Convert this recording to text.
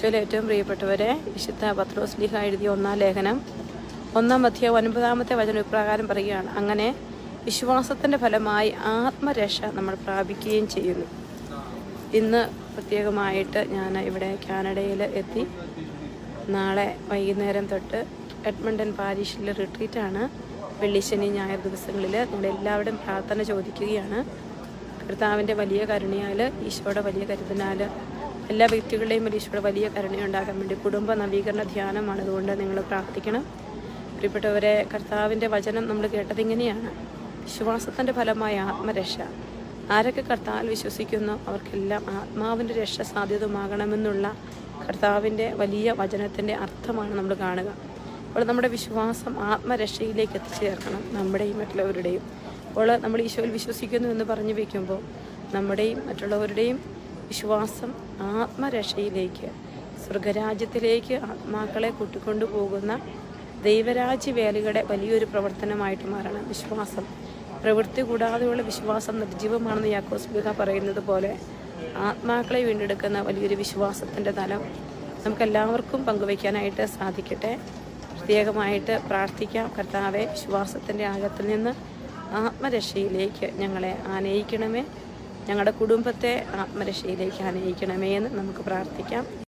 ഈശോയിലെ ഏറ്റവും പ്രിയപ്പെട്ടവരെ വിശുദ്ധ പത്രോസ് പത്രോസ്ലിഹ എഴുതിയ ഒന്നാം ലേഖനം ഒന്നാം മധ്യ ഒൻപതാമത്തെ വചന ഇപ്രകാരം പറയുകയാണ്. അങ്ങനെ വിശ്വാസത്തിന്റെ ഫലമായി ആത്മരക്ഷ നമ്മൾ പ്രാപിക്കുകയും ചെയ്യുന്നു. ഇന്ന് പ്രത്യേകമായിട്ട് ഞാൻ ഇവിടെ കാനഡയിൽ എത്തി. നാളെ വൈകുന്നേരം തൊട്ട് എഡ്മണ്ടൻ പാരീഷിലെ റിട്രീറ്റാണ് വെള്ളി ശനി ഞായർ ദിവസങ്ങളിൽ നമ്മളെല്ലാവരും പ്രാർത്ഥന ചോദിക്കുകയാണ്. കർത്താവിന്റെ വലിയ കരുണയാൽ ഈശോയുടെ വലിയ കരുതനാൽ എല്ലാ വ്യക്തികളുടെയും പരീക്ഷയുടെ വലിയ കരുണയുണ്ടാകാൻ വേണ്ടി കുടുംബ നവീകരണ ധ്യാനമാണ് അതുകൊണ്ട് നിങ്ങൾ പ്രാർത്ഥിക്കണം. പ്രിയപ്പെട്ടവരെ കർത്താവിന്റെ വചനം നമ്മൾ കേട്ടതിങ്ങനെയാണ് വിശ്വാസത്തിന്റെ ഫലമായ ആത്മരക്ഷ. ആരൊക്കെ കർത്താവിൽ വിശ്വസിക്കുന്നു? അവർക്കെല്ലാം ആത്മാവിന്റെ രക്ഷ സാധ്യതമാകണമെന്നുള്ള കർത്താവിന്റെ വലിയ വചനത്തിന്റെ അർത്ഥമാണ് നമ്മൾ കാണുക. അപ്പോൾ നമ്മുടെ വിശ്വാസം ആത്മരക്ഷയിലേക്ക് എത്തിച്ചേർക്കണം നമ്മുടെയും മറ്റുള്ളവരുടെയും. അപ്പോൾ നമ്മൾ ഈശോയിൽ വിശ്വസിക്കുന്നു എന്ന് പറഞ്ഞു വയ്ക്കുമ്പോൾ നമ്മുടെയും മറ്റുള്ളവരുടെയും വിശ്വാസം ആത്മരക്ഷയിലേക്ക് സ്വർഗരാജ്യത്തിലേക്ക് ആത്മാക്കളെ കൂട്ടിക്കൊണ്ടു പോകുന്ന ദൈവരാജ്യ വേലയുടെ വലിയൊരു പ്രവർത്തനമായിട്ട് മാറണം. വിശ്വാസം. പ്രവൃത്തി കൂടാതെയുള്ള വിശ്വാസം നിർജീവമാണെന്ന് യാക്കോസ് ബിഹ പറയുന്നത് പോലെ ആത്മാക്കളെ വീണ്ടെടുക്കുന്ന വലിയൊരു വിശ്വാസത്തിന്റെ തലം നമുക്കെല്ലാവർക്കും പങ്കുവയ്ക്കാനായിട്ട് സാധിക്കട്ടെ. പ്രത്യേകമായിട്ട് പ്രാർത്ഥിക്കാം. കർത്താവെ വിശ്വാസത്തിന്റെ ആഴത്തിൽ നിന്ന് ആത്മരക്ഷയിലേക്ക് ഞങ്ങളെ ആനയിക്കണമേ. ഞങ്ങളുടെ കുടുംബത്തെ ആത്മരക്ഷയിലേക്ക് ആനയിക്കണമേ എന്ന് നമുക്ക് പ്രാർത്ഥിക്കാം.